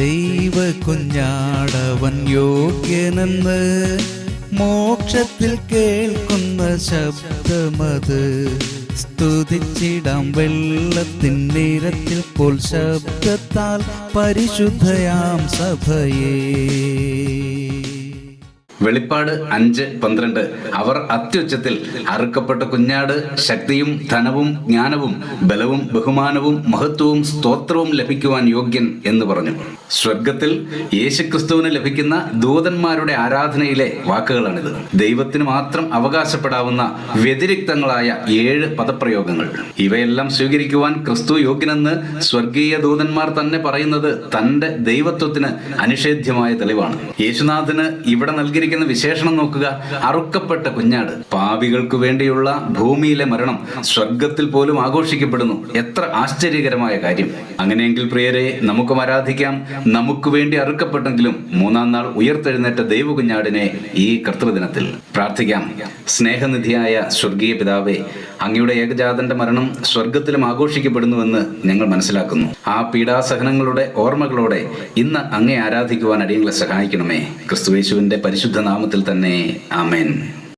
ദൈവ കുഞ്ഞാടവൻ യോഗ്യനെന്ന് മോക്ഷത്തിൽ കേൾക്കുന്ന ശബ്ദമത്. സ്തുതിച്ചിടാം വെള്ളത്തിൻ നിരത്തിൽ പോൽ ശബ്ദത്താൽ പരിശുദ്ധയാം സഭയേ. വെളിപ്പാട് അഞ്ച് പന്ത്രണ്ട്. അവർ അത്യുച്ചത്തിൽ അറുക്കപ്പെട്ട കുഞ്ഞാട് ശക്തിയും ധനവും ജ്ഞാനവും ബലവും ബഹുമാനവും മഹത്വവും സ്തോത്രവും ലഭിക്കുവാൻ യോഗ്യൻ എന്ന് പറഞ്ഞു. സ്വർഗത്തിൽ യേശുക്രിസ്തുവിന് ലഭിക്കുന്ന ദൂതന്മാരുടെ ആരാധനയിലെ വാക്കുകളാണിത്. ദൈവത്തിന് മാത്രം അവകാശപ്പെടാവുന്ന വ്യതിരിക്തങ്ങളായ ഏഴ് പദപ്രയോഗങ്ങൾ. ഇവയെല്ലാം സ്വീകരിക്കുവാൻ ക്രിസ്തു യോഗ്യനെന്ന് സ്വർഗീയ ദൂതന്മാർ തന്നെ പറയുന്നത് തന്റെ ദൈവത്വത്തിന് അനിഷേധ്യമായ തെളിവാണ്. യേശുനാഥന് ഇവിടെ നൽകിയിരിക്കുന്ന വിശേഷണം നോക്കുക. അറുക്കപ്പെട്ട കുഞ്ഞാട് പാപികൾക്ക് വേണ്ടിയുള്ള ഭൂമിയിലെ മരണം സ്വർഗത്തിൽ പോലും ആഘോഷിക്കപ്പെടുന്നു. എത്ര ആശ്ചര്യകരമായ കാര്യം. അങ്ങനെയെങ്കിൽ പ്രിയരെ നമുക്കും ആരാധിക്കാം. നമുക്ക് വേണ്ടി അറുക്കപ്പെട്ടെങ്കിലും മൂന്നാം നാൾ ഉയർത്തെഴുന്നേറ്റ ദൈവകുഞ്ഞാടിനെ ഈ കർത്തൃദിനത്തിൽ പ്രാർത്ഥിക്കാം. സ്നേഹനിധിയായ സ്വർഗീയ പിതാവെ അങ്ങയുടെ ഏകജാതന്റെ മരണം സ്വർഗത്തിലും ആഘോഷിക്കപ്പെടുന്നുവെന്ന് ഞങ്ങൾ മനസ്സിലാക്കുന്നു. ആ പീഡാസഹനങ്ങളുടെ ഓർമ്മകളോടെ ഇന്ന് അങ്ങേ ആരാധിക്കുവാൻ അടിയങ്ങളെ സഹായിക്കണമേ. ക്രിസ്തുവേശുവിന്റെ പരിശുദ്ധ നാമത്തിൽ തന്നെ ആമേൻ.